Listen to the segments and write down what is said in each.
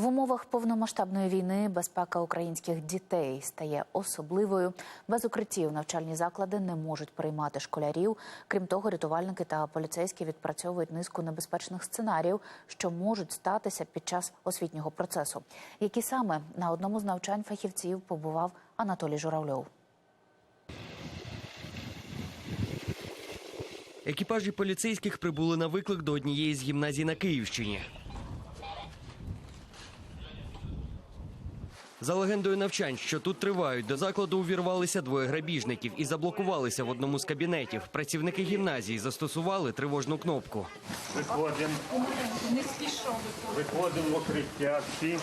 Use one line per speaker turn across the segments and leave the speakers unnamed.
В умовах повномасштабної війни безпека українських дітей стає особливою. Без укриттів навчальні заклади не можуть приймати школярів. Крім того, рятувальники та поліцейські відпрацьовують низку небезпечних сценаріїв, що можуть статися під час освітнього процесу. Які саме на одному з навчань фахівців побував Анатолій Журавльов.
Екіпажі поліцейських прибули на виклик до однієї з гімназій на Київщині. За легендою навчань, що тут тривають, до закладу увірвалися двоє грабіжників і заблокувалися в одному з кабінетів. Працівники гімназії застосували тривожну кнопку.
Виходимо. Виходимо в укриття всі.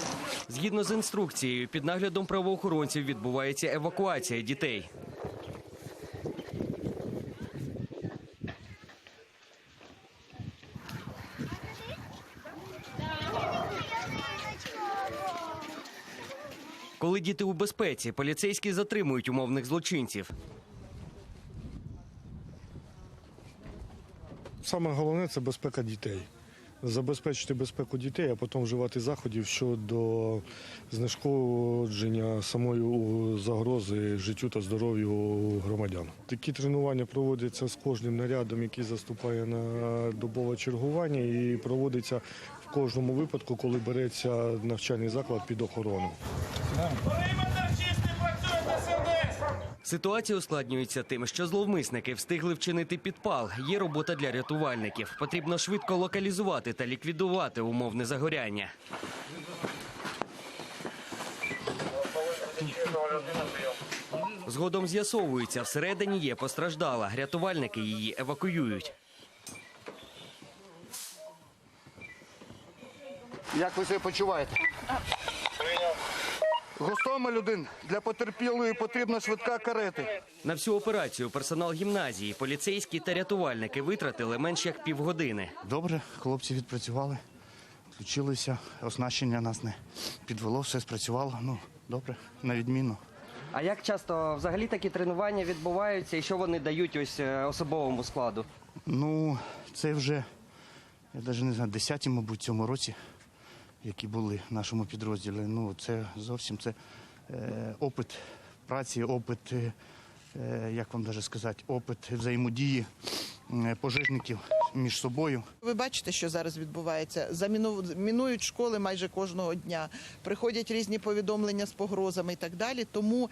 Згідно з інструкцією, під наглядом правоохоронців відбувається евакуація дітей. Коли діти у безпеці, поліцейські затримують умовних злочинців.
Саме головне це безпека дітей. Забезпечити безпеку дітей, а потім вживати заходів щодо знешкодження самої загрози життю та здоров'ю громадян. Такі тренування проводяться з кожним нарядом, який заступає на добове чергування, і проводиться в кожному випадку, коли береться навчальний заклад під охорону.
Ситуація ускладнюється тим, що зловмисники встигли вчинити підпал. Є робота для рятувальників. Потрібно швидко локалізувати та ліквідувати умовне загоряння. Згодом з'ясовується, всередині є постраждала. Рятувальники її евакуюють.
Як ви себе почуваєте? Гостомель один. Для потерпілої потрібна швидка карети.
На всю операцію персонал гімназії, поліцейські та рятувальники витратили менш як півгодини.
Добре, хлопці відпрацювали, включилися, оснащення нас не підвело, все спрацювало. Ну, добре, на відмінно.
А як часто взагалі такі тренування відбуваються і що вони дають ось е, особовому складу?
Ну, це вже, я навіть не знаю, десяті, мабуть, цьому році, які були в нашому підрозділі. Ну, це зовсім це е, опит праці, опит, е, як вам даже сказати, опит взаємодії е, пожежників між собою.
Ви бачите, що зараз відбувається. Заміну- школи майже кожного дня. Приходять різні повідомлення з погрозами і так далі. Тому,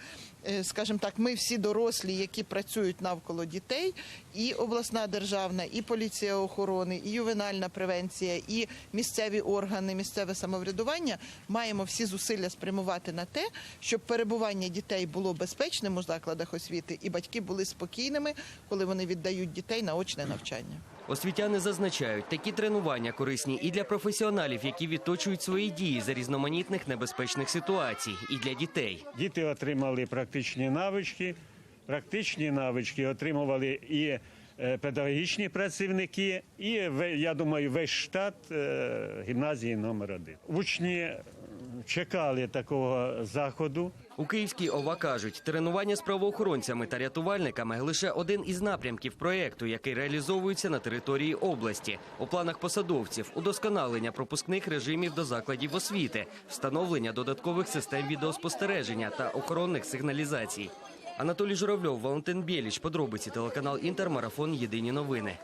е, скажімо так, ми всі дорослі, які працюють навколо дітей, і обласна державна, і поліція охорони, і ювенальна превенція, і місцеві органи, місцеве самоврядування маємо всі зусилля спрямувати на те, щоб перебування дітей було безпечним у закладах освіти, і батьки були спокійними, коли вони віддають дітей на очне навчання.
Освітяни зазначають, такі тренування корисні і для професіоналів, які відточують свої дії за різноманітних небезпечних ситуацій, і для дітей.
Діти отримали практичні навички. Практичні навички отримували і е, педагогічні працівники, і я думаю, весь штат е, гімназії номер один. Учні чекали такого заходу.
У Київській ОВА кажуть, тренування з правоохоронцями та рятувальниками лише один із напрямків проєкту, який реалізовується на території області. У планах посадовців удосконалення пропускних режимів до закладів освіти, встановлення додаткових систем відеоспостереження та охоронних сигналізацій. Анатолій Журавльов, Валентин Біліч, подробиці телеканал Інтер, марафон Єдині новини.